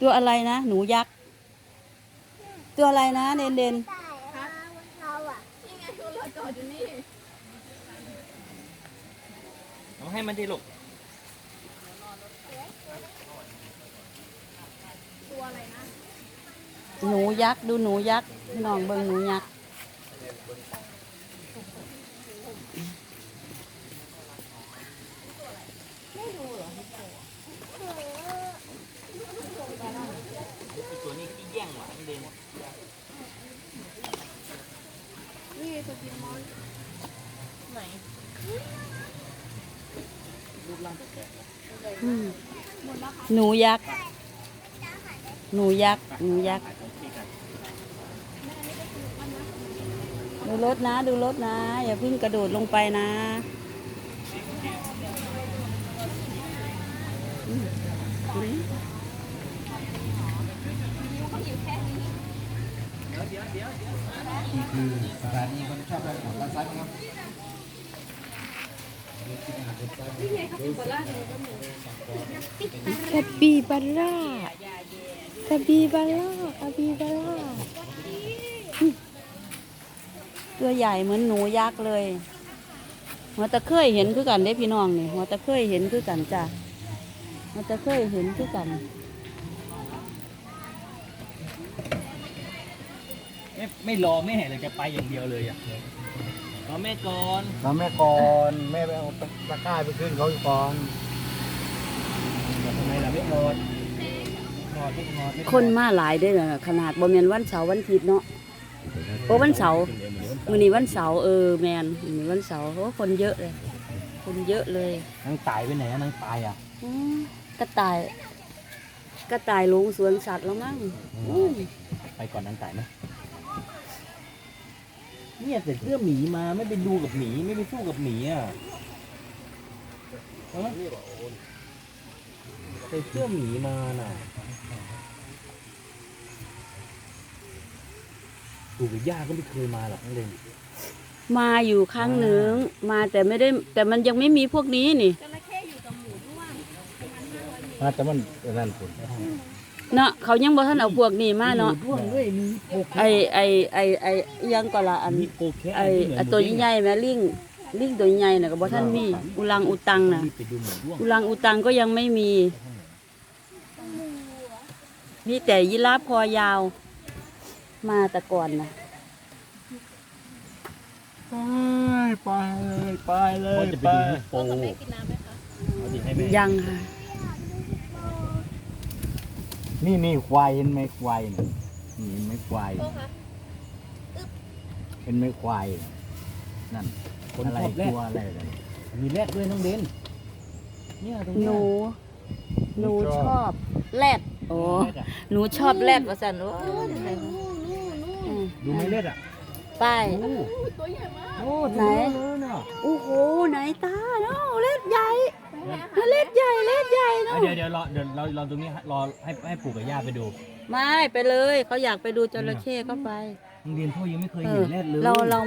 ตัวอะไรนะ หนูยักษ์ ตัวอะไรนะ เดนเดนเราอะนี่ไงตัวลอยจอดอยู่นี่เอาให้มันดีลูกตัวอะไรนะหนูยักษ์ ดูหนูยักษ์พี่น้องเบิ่งหนูยักษ์ ตัวนี้ขี้แย่งหวานเด่น นี่ตัวกินมอนไหน อืมหนูยักษ์ หนูยักษ์ หนูยักษ์ดูรถนะ ดูรถนะ อย่าเพิ่งกระโดดลงไปนะ นี่คือสถานีคนชอบไปของร้านซ้ายครับ คาปิบาร่าคาปิบาร่าคาปิบาร่าตัวใหญ่เหมือนหนูยักษ์เลยหัวตะเคยเห็นคือกันได้พี่น้องนี่หัวตะเคยเห็นคือกันจ้ะหัวตะเคยเห็นคือกันไม่ไม่รอแม่เลยจะไปอย่างเดียวเลยอะ รอแม่ก่อนทำแม่ก่อนแม่ไปเอาตะกร้าไปขึ้นเขาอยู่ก่อนทำไมล่ะไม่รอดรอดไม่รอดไม่คนมาหลายเด้อน่ะขนาดบ่แม่นวันเสาร์วันอาทิตย์เนาะ โอ้วันเสาร์ มื้อนี้วันเสาร์เออแมนมื้อนี้วันเสาร์โอ้คนเยอะเลย คนเยอะเลยนางตายไปไหนอะนางตายอะอืมกระต่าย กระต่ายลงสวนสัตว์แล้วมั้งอืมไปก่อนนางตายไหม เนี่ยแต่เสื้อหมีมาไม่ไปดูกับหมีไม่ไปสู้กับหมีอะฮะใส่เสื้อหมีมาน่ะดูกับย่าก็ไม่เคยมาหรอกนั่นเองมาอยู่ครั้งหนึ่งมาแต่ไม่ได้แต่มันยังไม่มีพวกนี้นี่ จระเข้อยู่กับหมูด้วงประมาณห้าร้อยเมตรน่าจะมันนั่นคุณ เนาะเขายังบ่ทันเอาพวกนี้มาเนาะด้วงด้วยมีโปแคไอไอไอไออิหยังก็ละอันมีโปแคไอไอตัวใหญ่ๆแม่ลิงลิงตัวใหญ่น่ะก็บ่ทันมี อุลังอุตังน่ะ ไปดูหมูด้วงอุลังอุตังก็ยังไม่มี มีแต่ยีราฟคอยาว มาแต่ก่อนนะไปเลยไปเลก็ยจะไปไปดูโปพ่อกับแม่กินน้ำไหมคะ เอาดิให้แม่ ยังค่ะ นี่นี่ควายเห็นไหมควายน่ะนี่เห็นไหมควายพ่อคะเห็นไหมควายนั่นคนอะไรชอบแรดตัวอะไรอะไรมีแรดด้วยน้องเดนเนี่ยตรงหเนี้ยนู หนูชอบแรดโอ้แรดอะหนูชอบแรดว่าสันโอ้ยอืมดูไหมแรดอะไป โอ้ตัวใหญ่มากโอ้ไหนเลยเนาะโอ้โห ไหนตาเนาะเล็ดใหญ่ เล็ดใหญ่เล็ดใหญ่เนาะอะเดี๋ยวเดี๋ยวรอเดี๋ยวเราเราตรงนี้รอให้ให้ปู่กับย่าไปดูไม่ไปเลยเขาอยากไปดูจระเข้ก็ไปน้องเดนพ่อยังไม่เคยเอเห็อนแรดเลยเราเรา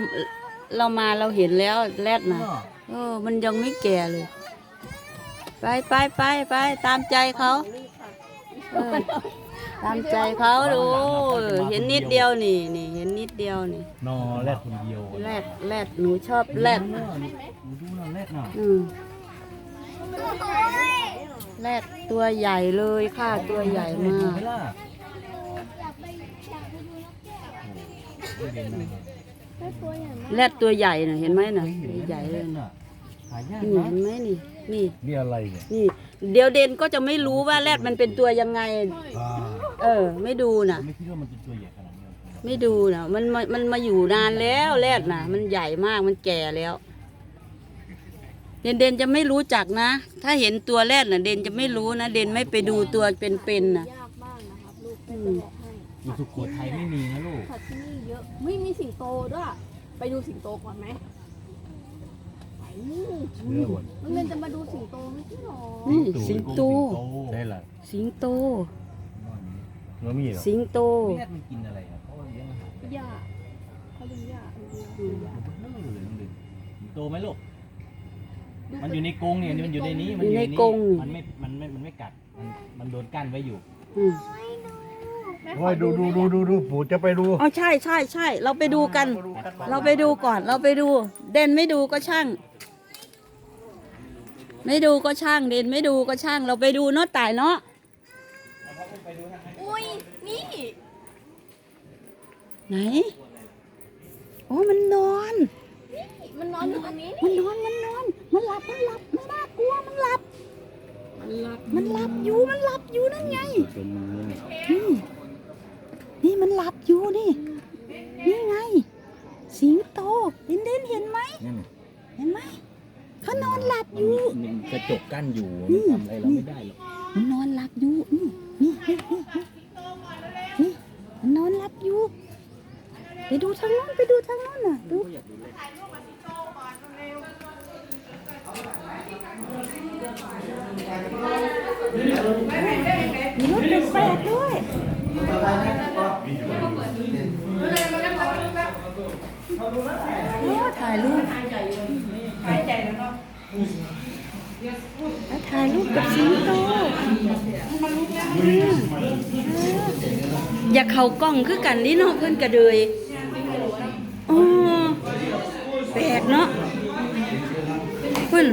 เรามาเราเห็นแล้วแรดนะเนาะเออ มันยังไม่แก่เลย ไปไปไปไปตามใจเขาเออตามใจเขาดูเห็นนิดเดียวนี่นี่เห็นนิดเดียวนี่นอแรดคนเดียวแรดแรดหนูชอบแรดเนาะหนูดูนะแรดเนาะอืม แรดตัวใหญ่เลยค่ะตัวใหญ่มากไหล่ะโอ้โหเดนนะได้ตัวใหญ่มากแรดตัวใหญ่น่ะเห็นไหมน่ะใหญ่เลยน่ะหายากนี่นะเห็นไหมนี่นี่นี่อะไรเนี่ยนี่ เดี๋ยวเดนก็จะไม่รู้ว่าแรดมันเป็นตัวยังไงอ่าเออ ไม่ดูน่ะ ไม่คิดว่ามันจะตัวใหญ่ขนาดนี้ไม่ดูนะมันมามันมาอยู่นานแล้วแรดนะมันใหญ่มากมันแก่แล้ว เดนเดนจะไม่รู้จักนะ ถ้าเห็นตัวแรดนะเดนจะไม่รู้นะ เดนไม่ไปดูตัวเป็นๆนะยากมากนะครับลูกอืแม่มจะบอกให้อยู่สุโขทัยไม่มีนะลูก สัตว์ที่นี่เยอะ ไม่มีสิงโตด้วย ไปดูสิงโตก่อนไหมไปนี่เนื้อหมด มันเป็นจะมาดูสิงโตไม่ใช่หรอนี่สิงโต ได้ละสิงโตเนื้อมีเหรอสิงโต แรดมันกินอะไรอะเขาเลี้ยงอาหารหญ้าเขาเลี้ยงหญ้าเขาเลี้ยงเขาเลี้ยงหญ้านั่นเลยน้องเดนโตไหมลูก มันอยู่ในกรงเนี่ยมันอยู่ในนี้มัอยู่ในมักรงมันไม่มันไม่มันไม่กัดมันมันโดนกั้นไว้อยู่อืมแม่โอ้ยดูดูดูดูดูปู่จะไปดูอ๋อใช่ใช่ใช่เราไปดูกัน เราไปดูก่อน เราไปดู เด่นไม่ดูก็ช่าง ไม่ดูก็ช่างเด่นไม่ดูก็ช่าง เราไปดูเนาะตายเนาะอุ้ยนี่ไหนโอ้มันนอน มันนอนอยู่ตรงนี้มันนอนมันนอน มันหลับมันหลับไม่น่ากลัวมันหลับมันหลับอยู่มันหลับอยู่นั่นไงนี่นี่มันหลับอยู่นี่ นี่ไง สิงโตเด่นเด่นเห็นไหมนั่นน่ะเห็นไหมเขานอนหลับอยู่มีกระจกกั้นอยู่อืมทำอะไรเราไม่ได้หรอกมันนอนหลับอยู่นี่นี่นี่นี่นี่มันนอนหลับอยู่ไปดูทางโน้นไปดูทางโน้นน่ะดู มีรถแปลกๆด้วยโอ้ถ่ายรูปแล้วถ่ายรูปกับสิงโตอย่าเข่ากล้องคือกันนี่เนาะเพื่อนกระเดยอ๋อแปลกเนาะเพื่อน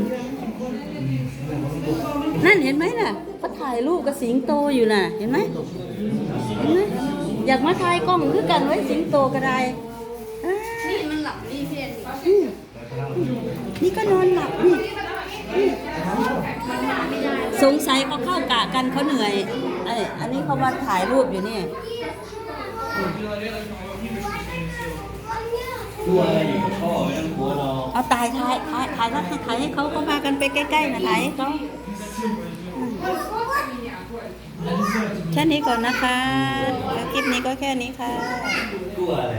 นั่นเห็นไหมน่ะเขาถ่ายรูปกับสิงโตอยู่น่ะ เห็นไหมเห็นไหมอยากมาถ่ายกล้องคือกันไว้สิงโตก็ได้อ่านี่มันหลับนี่เพียนอืมนี่ก็นอนหลับนี่อืมสงสัยเขาเข้ากะกันเขาเหนื่อยไอ้ยอันนี้เขามาถ่ายรูปอยู่นี่ตัวอะไรอยู่กับพ่อไม่ต้องกลัวหรอกเอาตายถ่ายถ่ายถ่ายแล้วถ่ายให้เขาเขาพากันไปใกล้ๆนะถ่ายให้เขาอืม แค่นี้ก่อนนะคะแล้วคลิปนี้ก็แค่นี้ค่ะ ตัวอะไร